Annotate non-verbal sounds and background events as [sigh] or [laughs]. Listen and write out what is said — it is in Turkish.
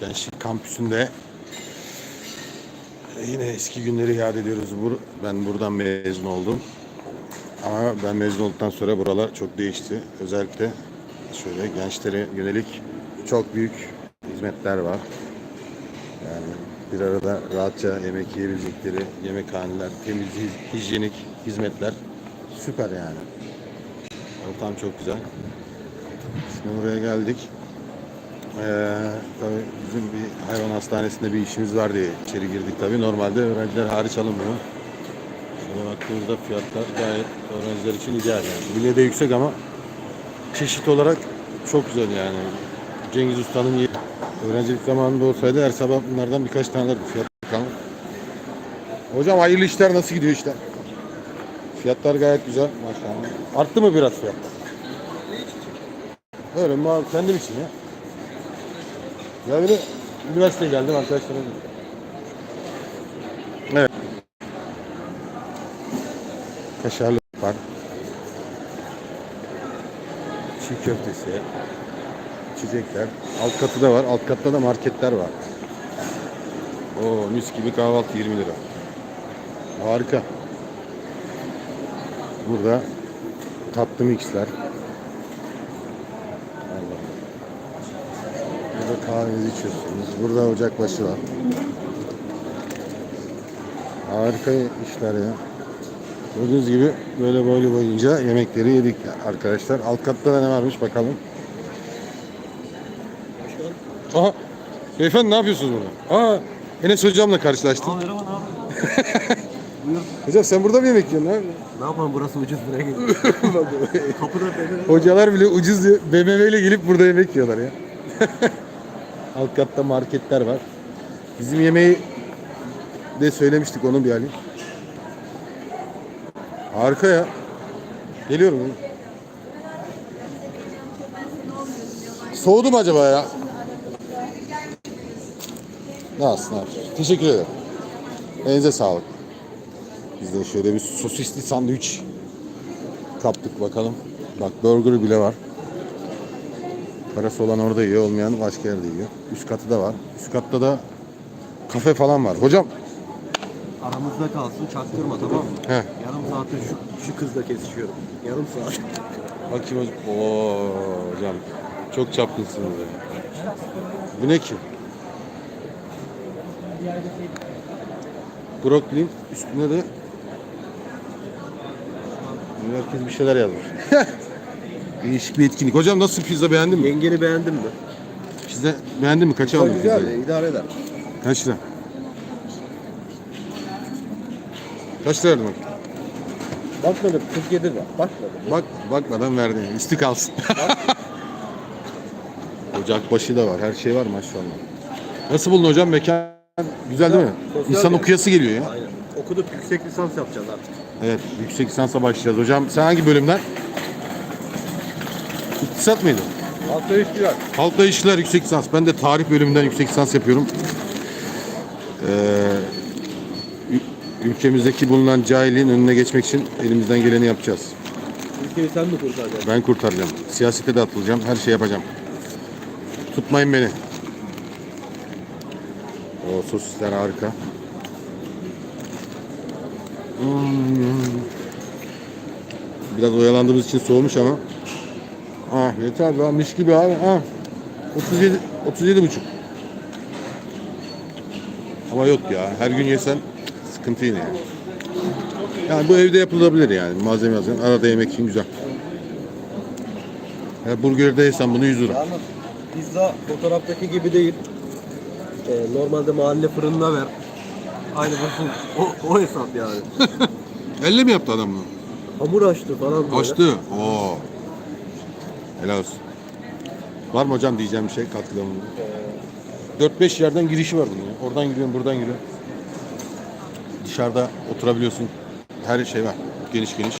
Gençlik Kampüsü'nde yine eski günleri yad ediyoruz. Ben buradan mezun oldum. Ama ben mezun olduktan sonra buralar çok değişti. Özellikle şöyle gençlere yönelik çok büyük hizmetler var. Yani bir arada rahatça yemek yiyebilecekleri yemekhaneler, temiz, hijyenik hizmetler süper yani. Ortam çok güzel. Şimdi buraya geldik. Ee, bizim bir hayvan hastanesinde bir işimiz var diye içeri girdik tabii. Normalde öğrenciler hariç alınmıyor. Şöyle baktığımızda fiyatlar gayet öğrenciler için ideal yani. Bile de yüksek ama çeşit olarak çok güzel yani. Cengiz Usta'nın öğrencilik zamanında olsaydı her sabah bunlardan birkaç tane alırdı. Fiyat bakalım. Hocam hayırlı işler nasıl gidiyor işler? Fiyatlar gayet güzel maşallah. Arttı mı biraz fiyatlar? Öyle abi kendim için ya. Ya bir de üniversiteye geldim arkadaşlarım. Evet. Kaşarlı var. Çiğ köftesi. içecekler. Alt katı da var. Alt katta da marketler var. Oo mis gibi kahvaltı 20 lira. Harika. Burada tatlı mixler. Allah. Kahvenizi içiyorsunuz. Burada ocakbaşı var. Harika işler ya. Gördüğünüz gibi böyle boylu boyunca yemekleri yedik arkadaşlar. Alt katta da ne varmış bakalım. Aha. Beyefendi ne yapıyorsunuz burada? Aa, Enes hocamla karşılaştım. Aa merhaba ne yapıyorsun? [laughs] Buyur. Hocam sen burada mı yemek yiyorsun? abi? Ne yapalım burası ucuz buraya geliyor. [laughs] Kapıda beni. Hocalar bile ucuz BMW ile gelip burada yemek yiyorlar ya. [laughs] Alt katta marketler var. Bizim yemeği de söylemiştik onun bir hali. Harika ya. Geliyorum. Soğudu mu acaba ya? Ne yapsın abi? Teşekkür ederim. Elinize sağlık. Biz de şöyle bir sosisli sandviç kaptık bakalım. Bak burger bile var. Parası olan orada yiyor, olmayan başka yerde yiyor. Üst katı da var. Üst katta da kafe falan var. Hocam, Aramızda kalsın çaktırma tamam mı? he. Yarım saattir şu, şu kızla kesişiyorum. Yarım saat. [laughs] Bakayım hocam. Oo hocam. Çok çapkınsınız ya. Bu ne ki? Brokoli üstüne de herkes bir şeyler yazmış. [laughs] Değişik bir etkinlik. Hocam nasıl pizza beğendin mi? Yengeni beğendin mi? Pizza beğendin mi? Kaça aldın Güzel pizzayı? idare eder. Kaç lira? Kaç lira verdin bak? Bakmadım 47 lira. Bakmadım. Bak bakmadan verdin. yani. Üstü kalsın. [laughs] Ocakbaşı da var. Her şey var maşallah. Nasıl buldun hocam mekan? Güzel değil mi? Sosyal İnsan yani. okuyası geliyor ya. Aynen. Okuduk yüksek lisans yapacağız artık. Evet, yüksek lisansa başlayacağız. Hocam sen hangi bölümden? İktisat mıydı? Hafta işçiler. Halkla ilişkiler yüksek lisans. Ben de tarih bölümünden yüksek lisans yapıyorum. Ee, ülkemizdeki bulunan cahilliğin önüne geçmek için elimizden geleni yapacağız. Ülkeyi sen mi kurtaracaksın? Ben kurtaracağım. Siyasete de atılacağım. Her şeyi yapacağım. Tutmayın beni. O sosisler harika. Hmm. Biraz oyalandığımız için soğumuş ama. Ah yeter lan mis gibi abi. Ah. 37 37 buçuk. Ama yok ya. Her gün yesen sıkıntı yine yani. Yani bu evde yapılabilir yani. Malzeme yazın. Arada yemek için güzel. Ya burgerde yesen bunu 100 lira. Yalnız pizza fotoğraftaki gibi değil. Ee, normalde mahalle fırınına ver. Aynı bu o, o hesap yani. [laughs] Elle mi yaptı adam bunu? Hamur açtı falan böyle. Açtı. Oo. Helal olsun. Var mı hocam diyeceğim bir şey katkıda bulundu? 4-5 yerden girişi var bunun ya. Oradan giriyorsun, buradan giriyorsun. Dışarıda oturabiliyorsun. Her şey var. Geniş geniş.